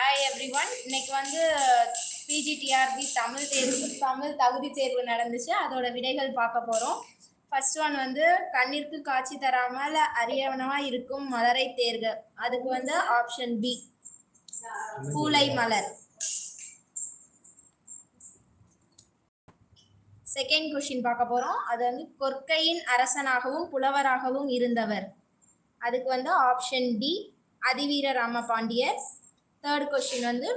Hi every one இன்னைக்கு வந்து PGTRB Tamil தேர்வு தமிழ் தகுதி தேர்வு நடந்துச்சு. அதோட விடைகள் பார்க்க போகிறோம் ஃபர்ஸ்ட் ஒன் வந்து கண்ணிற்கு காட்சி தராமல் அரியவனமா இருக்கும் மலரை தேர்க. அதுக்கு வந்து ஆப்ஷன் பி பூலை மலர். செகண்ட் கொஷின் பார்க்க போகிறோம் அது வந்து கொற்கையின் அரசனாகவும் புலவராகவும் இருந்தவர். அதுக்கு வந்து option D Athiveera Ramapandiyar. Third question வந்து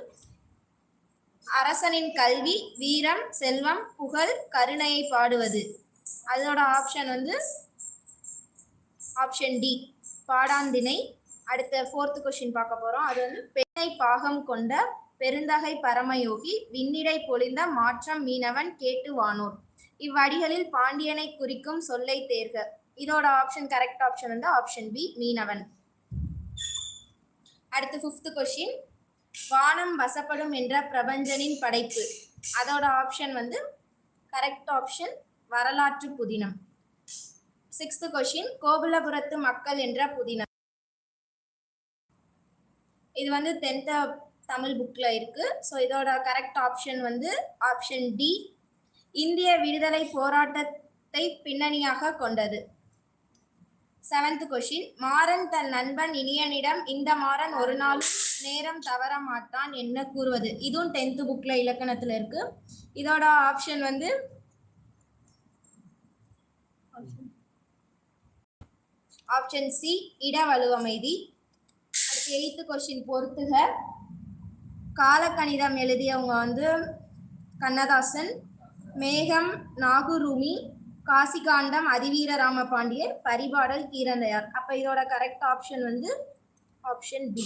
அரசனின் கல்வி வீரம் செல்வம் புகழ் கருணையை பாடுவது. அதோட ஆப்ஷன் வந்து ஆப்ஷன் டி பாடாந்தினை அடுத்த ஃபோர்த் கொஸ்டின் பார்க்க போகிறோம் அது வந்து பெண்ணை பாகம் கொண்ட பெருந்தகை பரமயோகி விண்ணிடை பொழிந்த மாற்றம் மீனவன் கேட்டு வானோர். இவ்வடிகளில் பாண்டியனை குறிக்கும் சொல்லை தேர்க. இதோட ஆப்ஷன் கரெக்ட் ஆப்ஷன் வந்து ஆப்ஷன் பி மீனவன். அடுத்து ஃபிஃப்த் கொஷின் வானம் வசப்படும் என்ற பிரபஞ்சனின் படைப்பு. அதோட ஆப்ஷன் வந்து கரெக்ட் ஆப்ஷன் வரலாற்று புதினம். சிக்ஸ்த் கொஷின் கோகுலபுரத்து மக்கள் என்ற புதினம். இது வந்து டென்த் தமிழ் புக்கில் இருக்கு. ஸோ இதோட கரெக்ட் ஆப்ஷன் வந்து ஆப்ஷன் டி இந்திய விடுதலை போராட்டத்தை பின்னணியாக கொண்டது. செவன்த் கொஷின் மாறன் தன் நண்பன் இனியனிடம் இந்த மாறன் ஒரு நாள் நேரம் தவற மாட்டான் என்ன கூறுவது? இதுவும் டென்த் புக்ல இலக்கணத்துல இருக்கு. இதோட ஆப்ஷன் வந்து ஆப்ஷன் சி இட வலுவமைதி அடுத்து எயித்து கொஷின் பொறுத்துக. காலக்கணிதம் எழுதியவங்க வந்து கண்ணதாசன் மேகம் நாகுருமி காசிகாண்டம் அதிவீரராம பாண்டியர் பரிபாடல் கீரந்தையார். அப்ப இதோட கரெக்ட் ஆப்ஷன் வந்து ஆப்ஷன் பி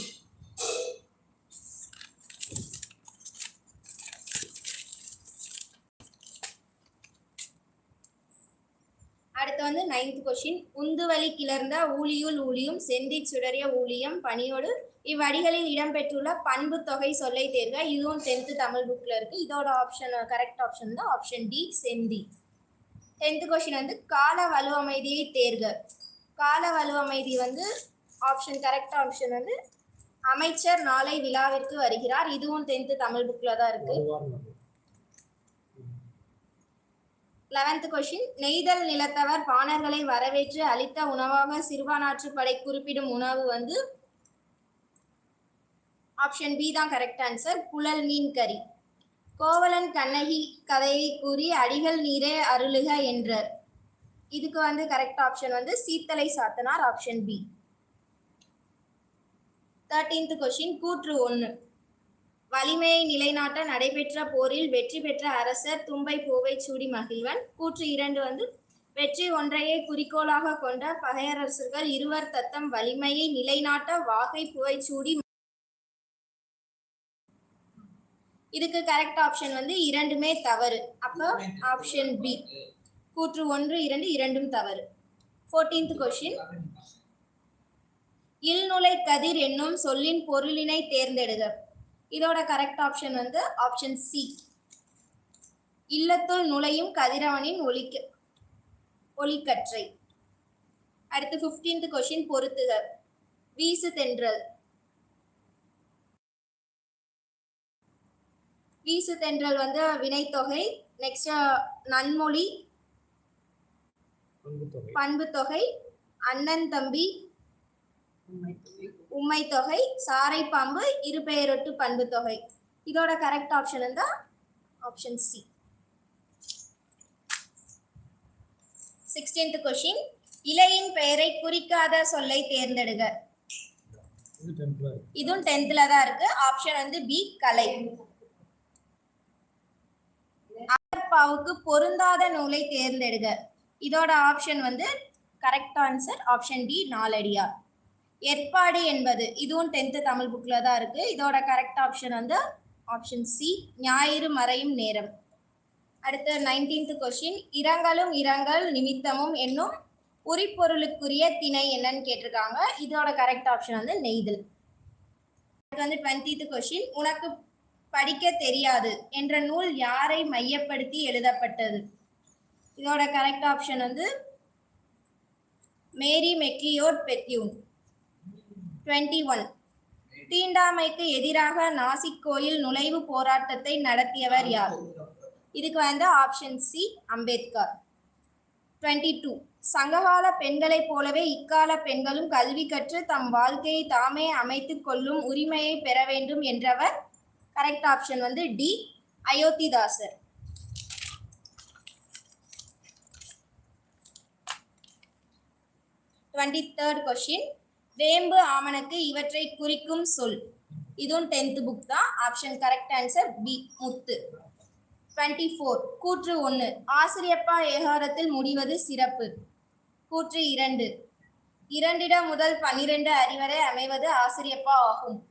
அடுத்து வந்து நைன்த் கொஷின் உந்துவலி கிளர்ந்த ஊழியுள் ஊழியும் செந்தி சுடரிய ஊழியம் பணியோடு இவ்வடிகளில் இடம்பெற்றுள்ள பண்பு தொகை சொல்லை தேர்க. இதுவும் டென்த்து தமிழ் புக்கில் இருக்குது இதோட ஆப்ஷன் கரெக்ட் ஆப்ஷன் தான் ஆப்ஷன் டி செந்தி. டென்த்து கொஷின் வந்து கால வலுவமைதியை தேர்க. கால வலுவமைதி வந்து ஆப்ஷன் கரெக்ட் ஆப்ஷன் வந்து அமைச்சர் நாளை விழாவிற்கு வருகிறார். இதுவும் டென்த்து தமிழ் புக்கில் தான் இருக்கு. லெவன்த் கொஷின் நெய்தல் நிலத்தவர் பாணர்களை வரவேற்று அளித்த உணவாக சிறுவானாற்று படை குறிப்பிடும் உணவு வந்து ஆப்ஷன் பி தான் கரெக்ட் ஆன்சர் புழல் மீன் கறி. கோவலன் கண்ணகி கதையை கூறி அடிகள் நீரே அருளுக என்றார். இதுக்கு வந்து கரெக்ட் ஆப்ஷன் வந்து Seethalai Saathanar option B thirteenth question கூற்று ஒன்று. வலிமையை நிலைநாட்ட நடைபெற்ற போரில் வெற்றி பெற்ற அரசர் தும்பை பூவை சூடி மகிழ்வன். கூற்று இரண்டு வந்து வெற்றி ஒன்றையே குறிக்கோளாக கொண்ட பகையரசர்கள் இருவர் தத்தம் வலிமையை நிலைநாட்ட வாகை புகைச்சூடி இதுக்கு கரெக்ட் ஆப்ஷன் வந்து இரண்டுமே தவறு. அப்போ ஆப்ஷன் பி கூற்று ஒன்று இரண்டு இரண்டும் தவறு. ஃபோர்டீன்த் கொஷின் இல்நுலை கதிர் என்னும் சொல்லின் பொருளினை தேர்ந்தெடுக. இதோட கரெக்ட் ஆப்ஷன் வந்து ஆப்ஷன் சி இல்லத்துள் நுழையும் கதிரவனின் ஒலிக்க ஒலிக்கற்றை. அடுத்து ஃபிஃப்டீன்த் கொஷின் பொறுத்துக. வீசு தென்றல். வீசு தென்றல் வந்து வினைத்தொகை நெக்ஸ்ட் நன்மொழி பண்பு தொகை அண்ணன் தம்பி உம்மை தொகை சாரை பாம்பு இருபெயரொட்டு பண்பு தொகை இதோட கரெக்ட் ஆப்ஷன் வந்து ஆப்ஷன் சி சிக்ஸ்டீன்த் கொஷின் இலையின் பெயரை குறிக்காத சொல்லை தேர்ந்தெடுக. இதுவும் டென்த்ல தான் இருக்கு. ஆப்ஷன் வந்து பி கலை. அகற்பாவுக்கு பொருந்தாத நூலை தேர்ந்தெடுக. இதோட ஆப்ஷன் வந்து correct answer option D Naladiyar ஏற்பாடு என்பது இதுவும் டென்த்து தமிழ் புக்கில் தான் இருக்கு. இதோட கரெக்ட் ஆப்ஷன் வந்து ஆப்ஷன் சி ஞாயிறு மறையும் நேரம். அடுத்து நைன்டீன்த் கொஷின் இரங்கலும் இரங்கல் நிமித்தமும் என்னும் உரிப்பொருளுக்குரிய திணை என்னன்னு கேட்டிருக்காங்க. இதோட கரெக்ட் ஆப்ஷன் வந்து நெய்தல். அடுத்து வந்து டுவெண்ட்டீத் கொஷின் உனக்கு படிக்க தெரியாது என்ற நூல் யாரை மையப்படுத்தி எழுதப்பட்டது? இதோட கரெக்ட் ஆப்ஷன் வந்து Mary McLeod Bethune. Twenty one தீண்டாமைக்கு எதிராக நாசிக் கோயில் நுழைவு போராட்டத்தை நடத்தியவர் யார்? இதுக்கு வந்து option C Ambedkar. Twenty two சங்ககால பெண்களைப் போலவே இக்கால பெண்களும் கல்வி கற்று தம் வாழ்க்கையை தாமே அமைத்து கொள்ளும் உரிமையை பெற வேண்டும் என்றவர் கரெக்ட் ஆப்ஷன் வந்து D Ayothidasar twenty third question வேம்பு ஆமணக்கு இவற்றை குறிக்கும் சொல். இதுவும் டென்த் புக் தான். ஆப்ஷன் கரெக்ட் ஆன்சர் பி முத்து. டுவெண்ட்டி ஃபோர் கூற்று ஒன்று ஆசிரியப்பா ஏகாரத்தில் முடிவது சிறப்பு. கூற்று இரண்டு. இரண்டிடம் முதல் பன்னிரண்டு அறிவரை அமைவது ஆசிரியப்பா ஆகும்.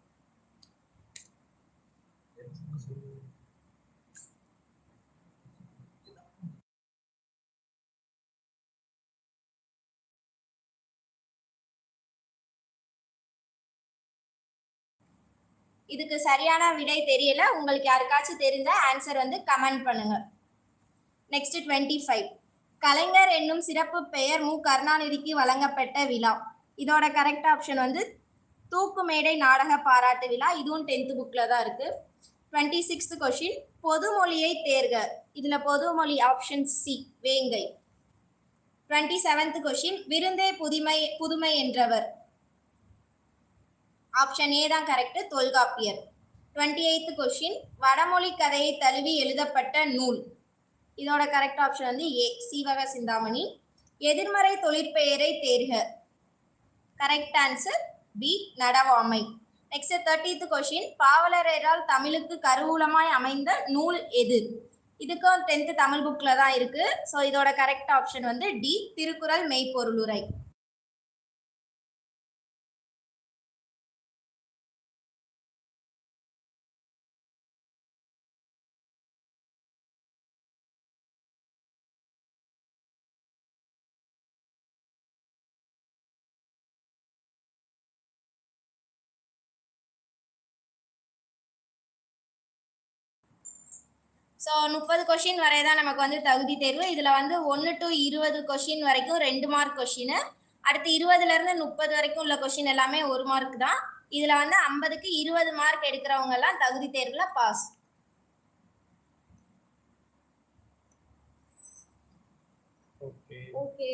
இதுக்கு சரியான விடை தெரியல. உங்களுக்கு யாருக்காச்சும் தெரிஞ்ச ஆன்சர் வந்து கமெண்ட் பண்ணுங்க. நெக்ஸ்ட் டுவெண்ட்டி ஃபைவ் கலைஞர் என்னும் சிறப்பு பெயர் மு. கருணாநிதிக்கு வழங்கப்பட்ட விழா. இதோட கரெக்ட் ஆப்ஷன் வந்து தூக்கு மேடை நாடக பாராட்டு விழா. இதுவும் டென்த் புக்கில் தான் இருக்குது டுவெண்ட்டி சிக்ஸ்த் கொஷின் பொதுமொழியை தேர்க. இதில் பொதுமொழி ஆப்ஷன் சி வேங்கை. டுவெண்ட்டி செவன்த் கொஷின் விருந்தே புதுமை புதுமை என்றவர். ஆப்ஷன் ஏ தான் correct Tholkappiyar. Twenty eighth question வடமொழி கதையை தழுவி எழுதப்பட்ட நூல். இதோட கரெக்ட் ஆப்ஷன் வந்து ஏ சீவக சிந்தாமணி. எதிர்மறை தொழிற்பெயரை தேர்க. கரெக்ட் ஆன்சர் பி நடவாமை. நெக்ஸ்ட் தேர்ட்டீத் கொஷின் பாவலரேரால் தமிழுக்கு கருவூலமாய் அமைந்த நூல் எது? இதுக்கும் டென்த்து தமிழ் புக்கில் தான் இருக்குது ஸோ இதோட கரெக்ட் ஆப்ஷன் வந்து டி திருக்குறள் மெய்ப்பொருளுரை. ஸோ முப்பது கொஷின் வரை தான் நமக்கு வந்து தகுதி தேர்வு. இதில் வந்து ஒன்று டு இருபது கொஷின் வரைக்கும் ரெண்டு மார்க் கொஷின் அடுத்து இருபதுலேருந்து முப்பது வரைக்கும் உள்ள கொஷின் எல்லாமே ஒரு மார்க் தான். இதில் வந்து ஐம்பதுக்கு இருபது மார்க் எடுக்கிறவங்க எல்லாம் தகுதி தேர்வில் பாஸ் ஓகே ஓகே